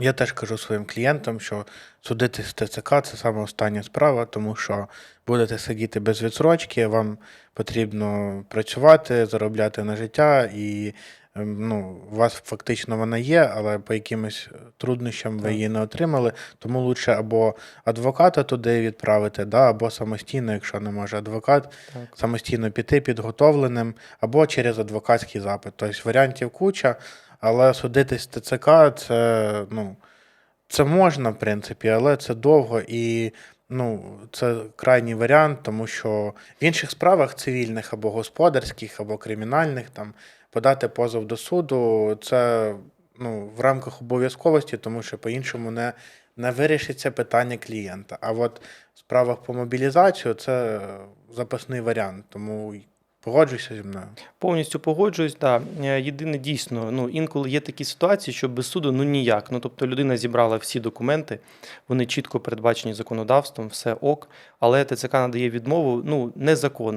Я теж кажу своїм клієнтам, що судити з ТЦК це саме остання справа, тому що будете сидіти без відсрочки, вам потрібно працювати, заробляти на життя, і ем, ну, у вас фактично вона є, але по якимось труднощам ви її не отримали. Тому лучше або адвоката туди відправити, да, або самостійно, якщо не може адвокат, Так. самостійно піти підготовленим, або через адвокатський запит. Тобто варіантів куча, але судитись ТЦК це, ну, це можна, в принципі, але це довго і ну, це крайній варіант, тому що в інших справах цивільних або господарських, або кримінальних там подати позов до суду це ну, в рамках обов'язковості, тому що по-іншому не, не вирішиться питання клієнта. А от в справах по мобілізацію це запасний варіант, тому погоджуйся зі мною. Повністю погоджуюсь. Да. Е, Єдине дійсно, ну інколи є такі ситуації, що без суду ну ніяк. Ну тобто людина зібрала всі документи, вони чітко передбачені законодавством, все ок, але ТЦК надає відмову, ну незаконно.